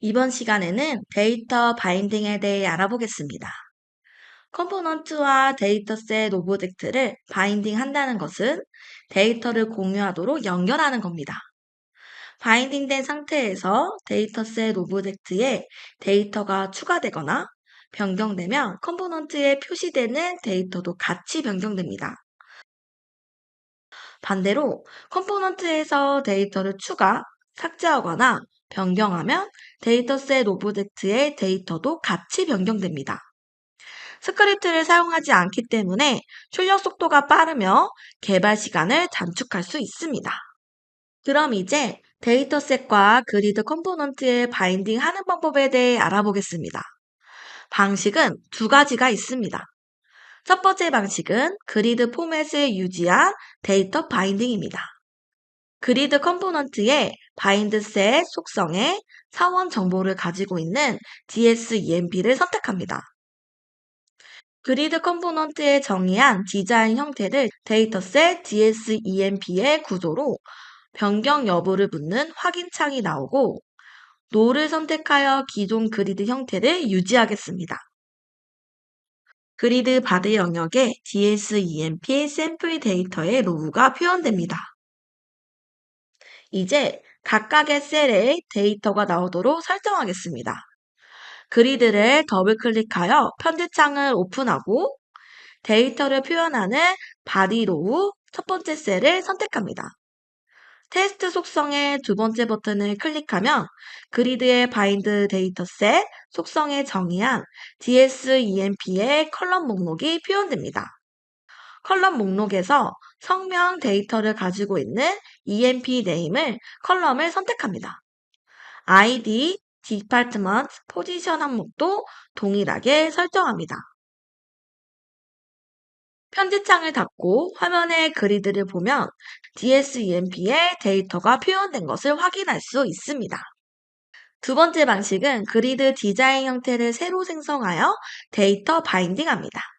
이번 시간에는 데이터 바인딩에 대해 알아보겠습니다. 컴포넌트와 데이터셋 오브젝트를 바인딩 한다는 것은 데이터를 공유하도록 연결하는 겁니다. 바인딩된 상태에서 데이터셋 오브젝트에 데이터가 추가되거나 변경되면 컴포넌트에 표시되는 데이터도 같이 변경됩니다. 반대로 컴포넌트에서 데이터를 추가, 삭제하거나 변경하면 데이터셋 오브젝트의 데이터도 같이 변경됩니다. 스크립트를 사용하지 않기 때문에 출력 속도가 빠르며 개발 시간을 단축할 수 있습니다. 그럼 이제 데이터셋과 그리드 컴포넌트에 바인딩 하는 방법에 대해 알아보겠습니다. 방식은 두 가지가 있습니다. 첫 번째 방식은 그리드 포맷을 유지한 데이터 바인딩입니다. 그리드 컴포넌트의 바인드 셋 속성에 사원 정보를 가지고 있는 DSEMP를 선택합니다. 그리드 컴포넌트에 정의한 디자인 형태를 데이터셋 DSEMP의 구조로 변경 여부를 묻는 확인창이 나오고 노를 선택하여 기존 그리드 형태를 유지하겠습니다. 그리드 바디 영역에 DSEMP 샘플 데이터의 로우가 표현됩니다. 이제 각각의 셀에 데이터가 나오도록 설정하겠습니다. 그리드를 더블 클릭하여 편집창을 오픈하고 데이터를 표현하는 바디 로우 첫 번째 셀을 선택합니다. 테스트 속성의 두 번째 버튼을 클릭하면 그리드의 바인드 데이터 셋 속성에 정의한 DSEMP의 컬럼 목록이 표현됩니다. 컬럼 목록에서 성명 데이터를 가지고 있는 EMP 네임을 컬럼을 선택합니다. ID, Department, 포지션 항목도 동일하게 설정합니다. 편집창을 닫고 화면의 그리드를 보면 DSEMP의 데이터가 표현된 것을 확인할 수 있습니다. 두 번째 방식은 그리드 디자인 형태를 새로 생성하여 데이터 바인딩합니다.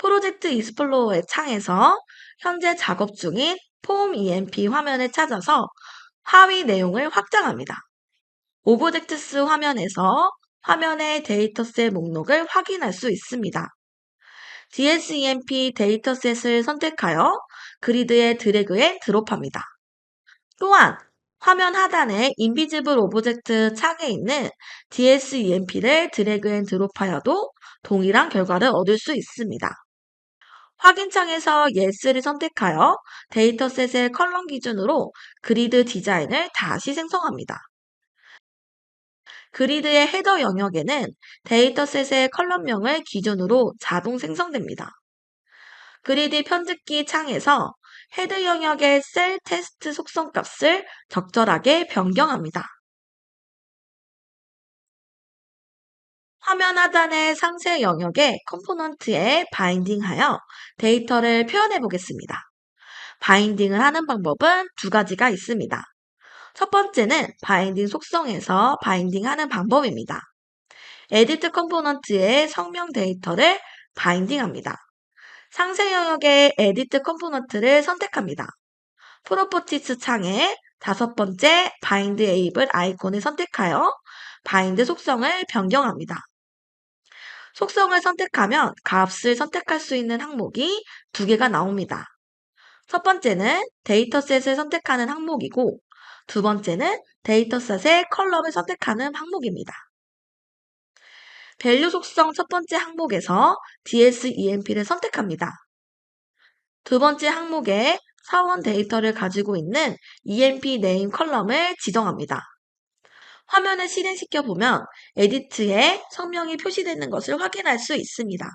프로젝트 익스플로어의 창에서 현재 작업 중인 폼 EMP 화면을 찾아서 하위 내용을 확장합니다. 오브젝트스 화면에서 화면의 데이터셋 목록을 확인할 수 있습니다. DSEMP 데이터셋을 선택하여 그리드에 드래그 앤 드롭합니다. 또한 화면 하단에 인비지블 오브젝트 창에 있는 DSEMP를 드래그 앤 드롭하여도 동일한 결과를 얻을 수 있습니다. 확인창에서 Yes를 선택하여 데이터셋의 컬럼 기준으로 그리드 디자인을 다시 생성합니다. 그리드의 헤더 영역에는 데이터셋의 컬럼명을 기준으로 자동 생성됩니다. 그리드 편집기 창에서 헤드 영역의 셀 테스트 속성 값을 적절하게 변경합니다. 화면 하단의 상세 영역의 컴포넌트에 바인딩하여 데이터를 표현해 보겠습니다. 바인딩을 하는 방법은 두 가지가 있습니다. 첫 번째는 바인딩 속성에서 바인딩하는 방법입니다. 에디트 컴포넌트의 성명 데이터를 바인딩합니다. 상세 영역의 에디트 컴포넌트를 선택합니다. 프로퍼티스 창에 다섯 번째 바인드 에이블 아이콘을 선택하여 바인드 속성을 변경합니다. 속성을 선택하면 값을 선택할 수 있는 항목이 두 개가 나옵니다. 첫 번째는 데이터셋을 선택하는 항목이고 두 번째는 데이터셋의 컬럼을 선택하는 항목입니다. 밸류 속성 첫 번째 항목에서 DSEMP를 선택합니다. 두 번째 항목에 사원 데이터를 가지고 있는 EMP 네임 컬럼을 지정합니다. 화면을 실행시켜 보면 에디트에 성명이 표시되는 것을 확인할 수 있습니다.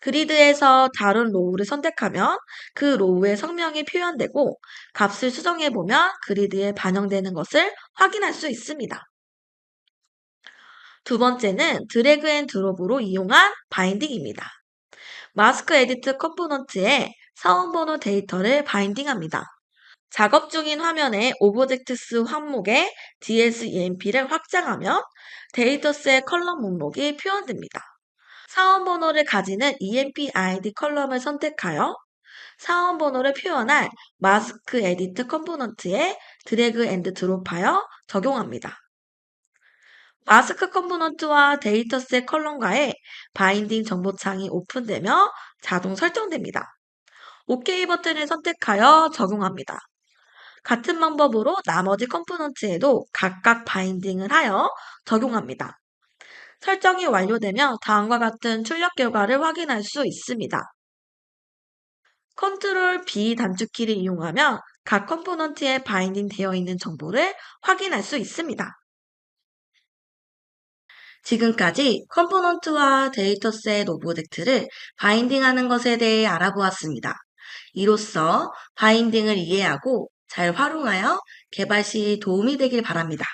그리드에서 다른 로우를 선택하면 그 로우의 성명이 표현되고 값을 수정해 보면 그리드에 반영되는 것을 확인할 수 있습니다. 두 번째는 드래그 앤 드롭으로 이용한 바인딩입니다. 마스크 에디트 컴포넌트에 사원번호 데이터를 바인딩합니다. 작업 중인 화면에 오브젝트스 항목에 DSEMP를 확장하면 데이터셋 컬럼 목록이 표현됩니다. 사원번호를 가지는 EMP ID 컬럼을 선택하여 사원번호를 표현할 마스크 에디트 컴포넌트에 드래그 앤드 드롭하여 적용합니다. 마스크 컴포넌트와 데이터셋 컬럼과의 바인딩 정보창이 오픈되며 자동 설정됩니다. OK 버튼을 선택하여 적용합니다. 같은 방법으로 나머지 컴포넌트에도 각각 바인딩을 하여 적용합니다. 설정이 완료되면 다음과 같은 출력 결과를 확인할 수 있습니다. 컨트롤 B 단축키를 이용하면 각 컴포넌트에 바인딩 되어 있는 정보를 확인할 수 있습니다. 지금까지 컴포넌트와 데이터셋 오브젝트를 바인딩하는 것에 대해 알아보았습니다. 이로써 바인딩을 이해하고 잘 활용하여 개발 시 도움이 되길 바랍니다.